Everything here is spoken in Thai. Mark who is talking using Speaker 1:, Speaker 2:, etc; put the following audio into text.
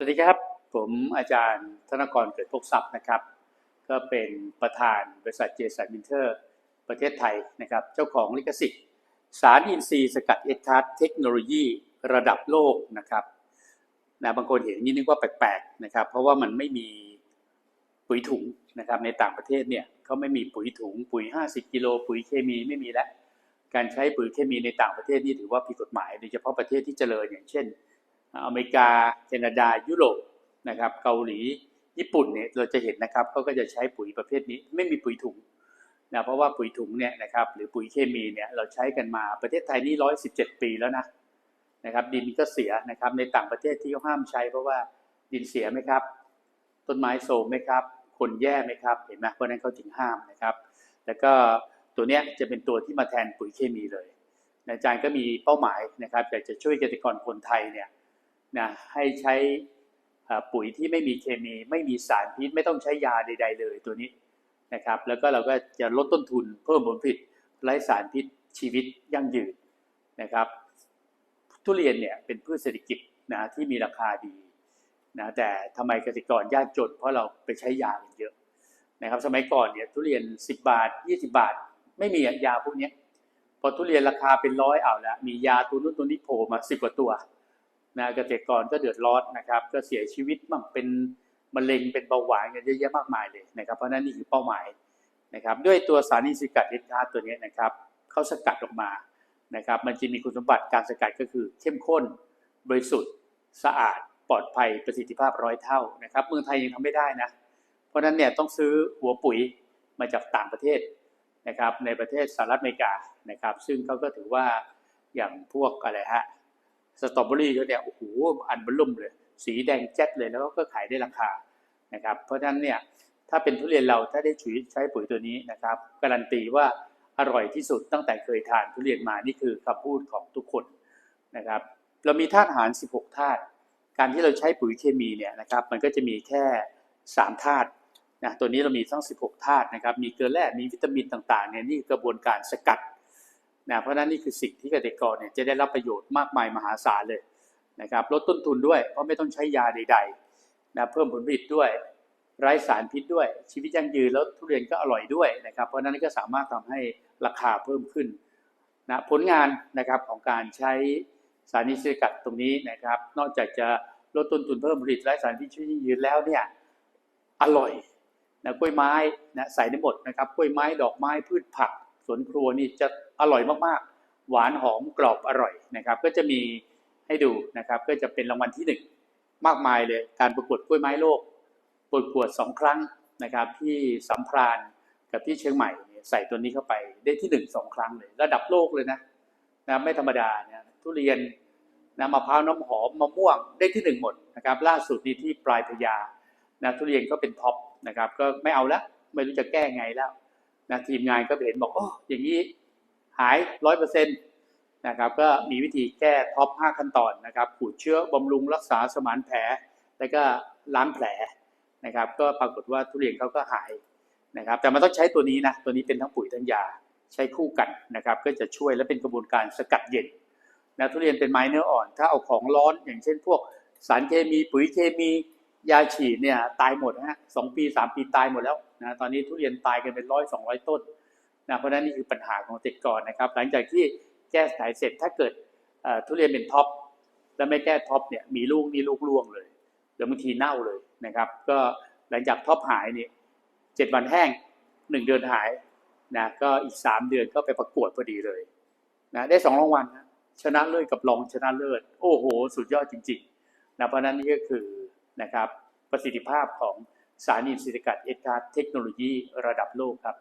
Speaker 1: สวัสดีครับ ผมอาจารย์ธนกรเกิดพกทรัพย์นะครับ ก็เป็นประธานบริษัทเจสันมินเทอร์ ประเทศไทยนะครับ เจ้าของลิขสิทธิ์ สารอินทรีย์สกัดเอทาร์เทคโนโลยีระดับโลกนะครับนะบางคนเห็นนี้นึกว่าแปลกๆนะครับ เพราะว่ามันไม่มีปุ๋ยถุงนะครับในต่างประเทศเนี่ยเขาไม่มีปุ๋ยถุงปุ๋ย 50 กิโลปุ๋ยเคมีไม่มีแล้วการใช้ปุ๋ยเคมีในต่างประเทศนี่ถือว่าผิดกฎหมายโดยเฉพาะประเทศที่เจริญอย่างเช่น อเมริกาแคนาดายุโรปนะครับเกาหลีญี่ปุ่นเนี่ยเราจะเห็นนะครับเขาก็จะใช้ปุ๋ยประเภทนี้ไม่มีปุ๋ยถุงนะเพราะว่าปุ๋ยถุงเนี่ยนะครับหรือปุ๋ยเคมีเนี่ยเราใช้กันมาประเทศไทยนี่ร้อยสิบเจ็ดปีแล้วนะนะครับดินก็เสียนะครับในต่างประเทศที่เขาห้ามใช้ เพราะว่าดินเสียไหมครับ ต้นไม้โทรมไหมครับ คนแย่ไหมครับเห็นไหมเพราะนั้นเขาถึงห้ามนะครับ แล้วก็ตัวเนี้ยจะเป็นตัวที่มาแทนปุ๋ยเคมีเลยอาจารย์ก็มีเป้าหมายนะครับอยากจะช่วยเกษตรกรคนไทยเนี่ย นะให้ใช้ปุ๋ยที่ไม่มีเคมี ไม่มีสารพิษ ไม่ต้องใช้ยาใด ๆ เลยตัวนี้นะครับ แล้วก็เราก็จะลดต้นทุนเพิ่มผลผลิตไร้สารพิษชีวิตยั่งยืนนะครับ ทุเรียนเนี่ยเป็นพืชเศรษฐกิจนะที่มีราคาดีนะแต่ทำไมเกษตรกรยากจน เพราะเราไปใช้ยากันเยอะนะครับสมัยก่อนเนี่ยทุเรียน 10 บาท 20 บาท ไม่มียาพวกนี้พอทุเรียนราคาเป็นร้อยเอาแล้วมียาตัวนู้นตัวนี้โผล่มาสิบกว่าตัว นะเกษตรกรก็เดือดร้อนนะครับ ก็เสียชีวิตบ้างเป็นมะเร็งเป็นเบาหวานกันเยอะแยะมากมายเลยนะครับ เพราะนั้นนี่คือเป้าหมายนะครับ ด้วยตัวสารอินทรีย์กัดเอทาตัวนี้นะครับเขาสกัดออกมานะครับ มันจะมีคุณสมบัติการสกัดก็คือเข้มข้น บริสุทธิ์สะอาด ปลอดภัยประสิทธิภาพร้อยเท่านะครับ เมืองไทยยังทำไม่ได้นะ เพราะนั้นเนี่ยต้องซื้อหัวปุ๋ยมาจากต่างประเทศนะครับ ในประเทศสหรัฐอเมริกานะครับ ซึ่งเขาก็ถือว่าอย่างพวกอะไรฮะ สตรอเบอรี่เขาเนี่ยโอ้โหอันบลุ่มเลย สีแดงแจ๊ดเลยแล้วก็ขายได้ราคานะครับ เพราะฉะนั้นเนี่ยถ้าเป็นทุเรียนเราถ้าได้ฉุยใช้ปุ๋ยตัวนี้นะครับ การันตีว่าอร่อยที่สุดตั้งแต่เคยทานทุเรียนมานี่คือคำพูดของทุกคนนะครับ เรามีธาตุอาหาร 16ธาตุการที่เราใช้ปุ๋ยเคมีเนี่ยนะครับ มันก็จะมีแค่3ธาตุนะตัวนี้เรามีทั้ง 16ธาตุนะครับ มีเกลือแร่มีวิตามินต่างๆเนี่ยนี่กระบวนการสกัด นะเพราะนั้นนี่คือสิ่งที่เกษตรกรเนี่ยจะได้รับประโยชน์มากมายมหาศาลเลยนะครับลดต้นทุนด้วยเพราะไม่ต้องใช้ยาใดๆนะเพิ่มผลผลิตด้วย ไร้สารพิษด้วย ชีวิตยั่งยืนแล้วทุเรียนก็อร่อยด้วยนะครับ เพราะนั้นก็สามารถทำให้ราคาเพิ่มขึ้นนะผลงานนะครับของการใช้สารนิสกัดตรงนี้นะครับ นอกจากจะลดต้นทุนเพิ่มผลิตไร้สารพิษชีวิตยั่งยืนแล้วเนี่ยอร่อยนะกล้วยไม้นะใส่ได้หมดนะครับกล้วยไม้ดอกไม้พืชผัก สวนครัวนี่จะอร่อยมากๆ หวานหอมกรอบอร่อยนะครับ ก็จะมีให้ดูนะครับ ก็จะเป็นรางวัลที่หนึ่งมากมายเลย การประกวดกล้วยไม้โลก ประกวดสองครั้งนะครับ ที่สัมพรานกับที่เชียงใหม่ใส่ตัวนี้เข้าไปได้ที่หนึ่งสองครั้งเลย ระดับโลกเลยนะนะไม่ธรรมดาเนี่ยทุเรียนนะมะพร้าวน้ำหอมมะม่วงได้ที่หนึ่งหมดนะครับ ล่าสุดนี้ที่ปลายพญานะทุเรียนก็เป็นท็อปนะครับ ก็ไม่เอาละไม่รู้จะแก้ไงแล้ว นะทีมงานก็เห็นบอกโอ้อย่างนี้หายร้อยเปอร์เซ็นต์นะครับก็มีวิธีแก้ท็อป 5 ขั้นตอนนะครับขูดเชื้อบำรุงรักษาสมานแผล แล้วก็ล้างแผลนะครับก็ปรากฏว่าทุเรียนเขาก็หายนะครับแต่มันต้องใช้ตัวนี้นะตัวนี้เป็นทั้งปุ๋ยทั้งยาใช้คู่กันนะครับก็จะช่วยและเป็นกระบวนการสกัดเย็นนะทุเรียนเป็นไม้เนื้ออ่อน ถ้าเอาของร้อนอย่างเช่นพวกสารเคมีปุ๋ยเคมี ยาฉีดเนี่ยตายหมดนะฮะสองปีสามปีตายหมดแล้วนะตอนนี้ทุเรียนตายกันเป็นร้อยสองร้อยต้นนะเพราะนั้นนี่คือปัญหาของเกษตรกรนะครับ หลังจากที่แก้ไขเสร็จถ้าเกิดทุเรียนเป็นท็อปแล้วไม่แก้ท็อปเนี่ยมีลูกนี่ลูกล่วงเลยแล้วบางทีเน่าเลยนะครับ ก็หลังจากท็อปหายนี่เจ็ดวันแห้งหนึ่งเดือนหายนะก็อีกสามเดือนก็ไปประกวดพอดีเลยนะได้สองรางวัลนะชนะเลิศกับรองชนะเลิศ โอ้โห สุดยอดจริงๆนะเพราะนั้นนี่ก็คือ นะครับ ประสิทธิภาพของสารอินทรีย์กัดเอทาเทคโนโลยีระดับโลกครับ